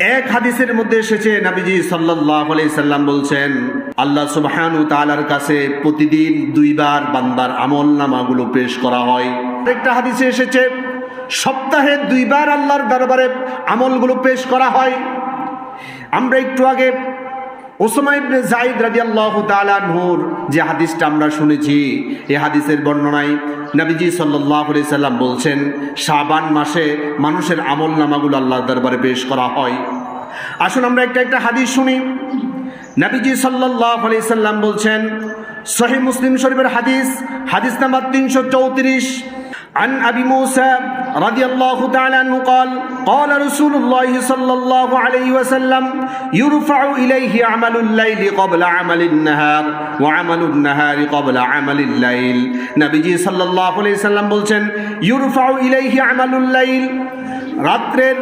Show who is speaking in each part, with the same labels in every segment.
Speaker 1: এক হাদিসের মধ্যে এসেছে, নাবিজি আলাইহি সাল্লাম বলছেন, আল্লাহ সুবাহানু তালার কাছে প্রতিদিন দুইবার বান্দার আমল নামাগুলো পেশ করা হয়। একটা হাদিসে এসেছে, সপ্তাহে দুইবার আল্লাহর দরবারে আমলগুলো পেশ করা হয়। আমরা একটু আগে ওসমা ইবনে জাইদ রাদিয়াল্লাহু তাআলা নূর যে হাদিসটা আমরা শুনেছি এই হাদিসের বর্ণনায় নবীজি সাল্লাল্লাহু আলাইহি সাল্লাম বলছেন, শাবান মাসে মানুষের আমল নামাগুলো আল্লাহর দরবারে পেশ করা হয়। আসুন আমরা একটা একটা হাদিস শুনি। নবীজি সাল্লাল্লাহু আলাইহি সাল্লাম বলছেন, সহিহ মুসলিম শরীফের হাদিস হাদিস নাম্বার 334 عن أبي موسى رضي الله تعالى عنه قال قال رسول الله صلى الله عليه وسلم يرفع إليه عمل الليل قبل عمل النهار وعمل النهار قبل عمل الليل نبيجي صلى الله عليه وسلم বলছেন يرفع إليه عمل الليل রাত্রের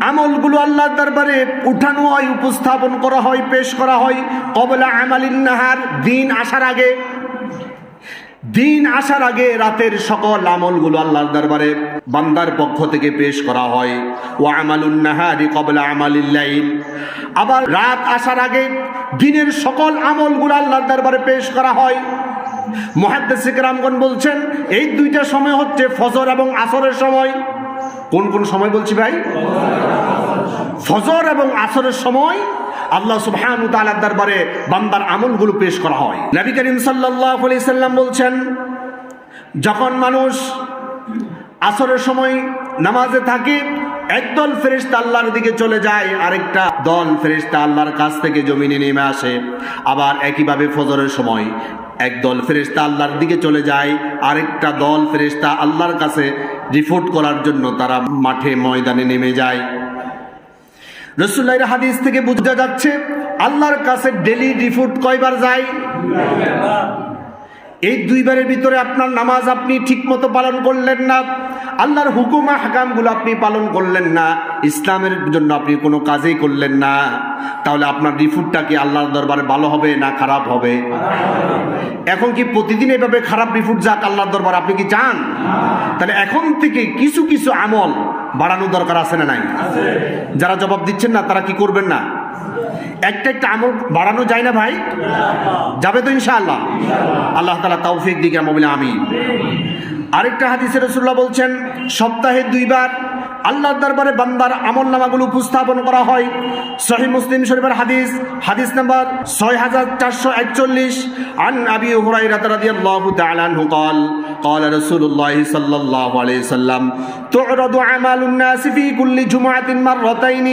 Speaker 1: আমলগুলো আল্লাহর দরবারে উঠানো হয় উপস্থাপন করা হয় পেশ করা হয় কবলা আমালিন নাহার দিন আসার আগে দিন আসার আগে রাতের সকল আমলগুলো আল্লাহর দরবারে বান্দার পক্ষ থেকে পেশ করা হয়। ও আমালুন নাহারি কবলা আমালিল্লাইল আবার রাত আসার আগে দিনের সকল আমলগুলো আল্লাহর দরবারে পেশ করা হয়। মহাদ্দেশিক রামগণ বলছেন, এই দুইটা সময় হচ্ছে ফজর এবং আসরের সময়। কোন কোন সময় বলছি ভাই? ফজর এবং আসরের সময় আল্লাহ সুবহান তাআলার দরবারে বান্দার আমলগুলো পেশ করা হয়। নবী করিম সাল্লাল্লাহু আলাইহি সাল্লাম বলছেন, যখন মানুষ আসরের সময় নামাজে থাকে, একদল ফেরেশতা আল্লাহর দিকে চলে যায়, আরেকটা দল ফেরেশতা আল্লাহর কাছ থেকে জমিনে নেমে আসে। আবার একইভাবে ফজরের সময় একদল ফেরেশতা আল্লাহর দিকে চলে যায়, আরেকটা দল ফেরেশতা আল্লাহর কাছে রিপোর্ট করার জন্য তারা মাঠে ময়দানে নেমে যায়। রসুল্লাহর হাদিস থেকে বোঝা যাচ্ছে, আল্লাহর কাছে ডেলি রিপোর্ট কয়বার যায়? এই দুইবারের ভিতরে আপনার নামাজ আপনি ঠিকমতো পালন করলেন না, আল্লাহর হুকুম হাকামগুলো আপনি পালন করলেন না, ইসলামের জন্য আপনি কোনো কাজেই করলেন না, তাহলে আপনার রিপোর্টটা কি আল্লাহর দরবারে ভালো হবে না খারাপ হবে? এখন কি প্রতিদিন এভাবে খারাপ রিপোর্ট যাক আল্লাহর দরবার, আপনি কি চান? তাহলে এখন থেকে কিছু কিছু আমল বাড়ানো দরকার আছে না নাই? যারা জবাব দিচ্ছেন না তারা কি করবেন না? একটা একটা আমল বাড়ানো যায় না ভাই? যাবে তো ইনশাআল্লাহ। আল্লাহ তালা তৌফিক দিকে বলে আমি আরেকটা হাদিসে রসুল্লাহ বলছেন সপ্তাহে দুইবার আল্লাহর দরবারে বান্দার আমল নামাগুলো উপস্থাপন করা হয় সহি মুসলিম শরীফের হাদিস হাদিস নাম্বার ছয় হাজার চারশো একচল্লিশ আন আবি হুরাইরা রাদিয়াল্লাহু তাআলা আনহু قال قال رسول الله صلى الله عليه وسلم تعرض اعمال الناس في كل جمعة مرتين